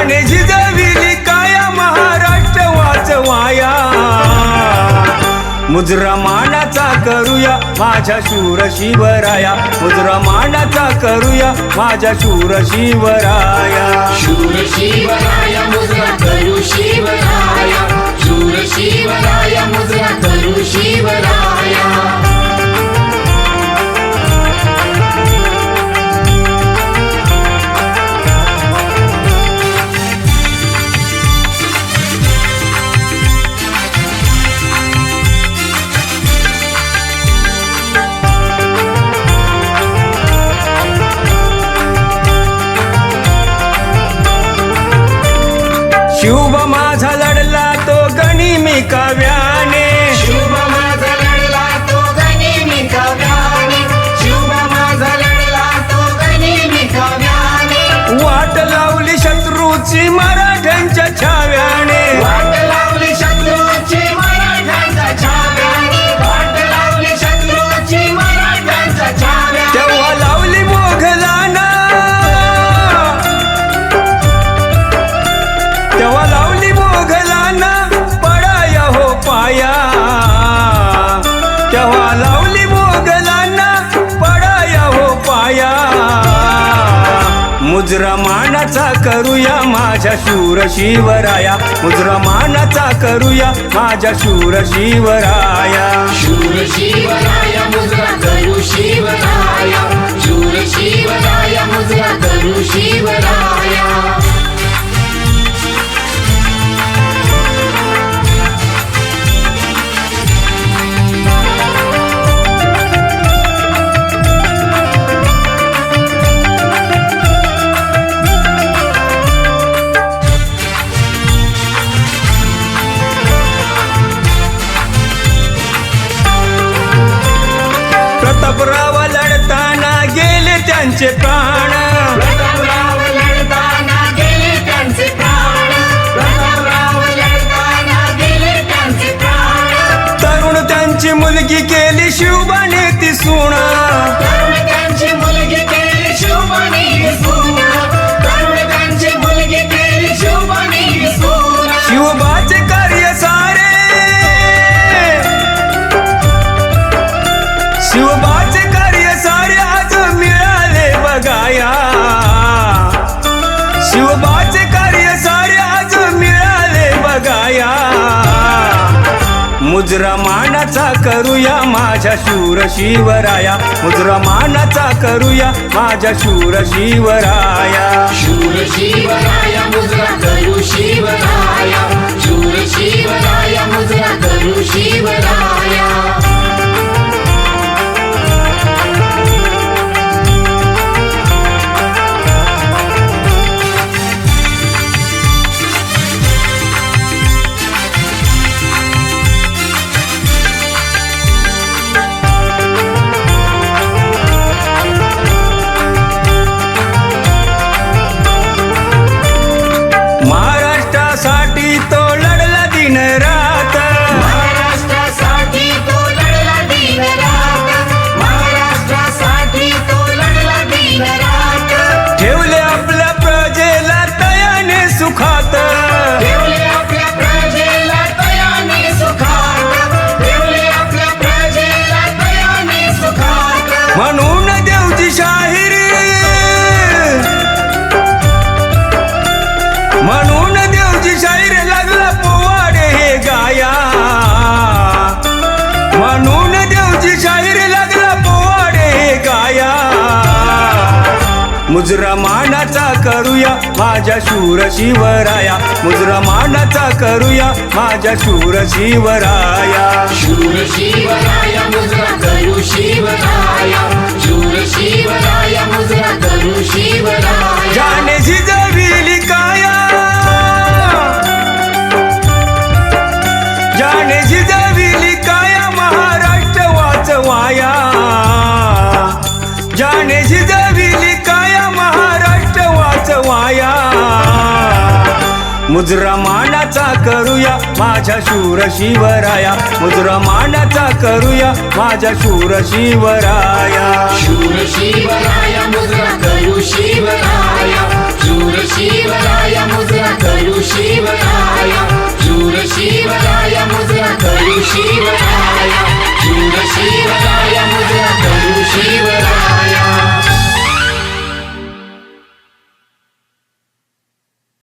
जाने झिजविली काया महाराष्ट्र वाचवाया. मुजरा मानाचा करूया माझ्या शूर शिवराया. मुजरा मानाचा करूया माझ्या शूर शिवराया. शूर शिवराया मुजरा करू शिवराया. शूर शिवराया मुजरा करू शिवराया. शिव माझा लढला तो गणिमी काव्याने. शुभ माझा लढला तो गनिमी काव्याने. माझा लढला तो गनिमी काव्याने. वाट लावली शत्रूची मराठ्यांच्या तेव्हा लावली मोगलांना पडाया हो पाया. मुजरा मानाचा करूया माझ्या शूर शिवराया मुजरा मानाचा करूया माझ्या शूर शिवराया शूर शिवराया मुजरा करू शिवराया. शूर शिवराया मुजरा करू शिवराया. प्रतापराव लढताना गेले त्यांचे प्राण. तरुण त्यांची मुलगी केली शिवबाने ती सूण तरुण त्यांची शिवबाचे कार्य सारे आज मिळाले बघाया. मुजरा मानाचा करूया माझ्या शूर शिवराया. मुजरा मानाचा करूया माझ्या शूर शिवराया. शूर शिवराया मुजरा करू शिवराया. शूर शिवराया मुजरा करू शिवराया. મનુ मुजरा मानाचा करूया माझ्या शूर शिवराया मुजरा मानाचा करूया माझ्या शूर शिवराया शूर शिवराया मुजरा करू शिवराया. शूर शिवराया मुजरा करू शिवराया. जाने झिजविली काया. जाने झिजविली काया महाराष्ट्र वाचवाया. जाने झिजविली मुजरा मानाचा करूया माझ्या शूर शिवराया. मुजरा मानाचा करूया माझ्या शूर शिवराया. शूर शिवराया मुजरा करू शिवराया. शूर शिवराया मुजरा करू शिवराया. शूर शिवराया शिवराया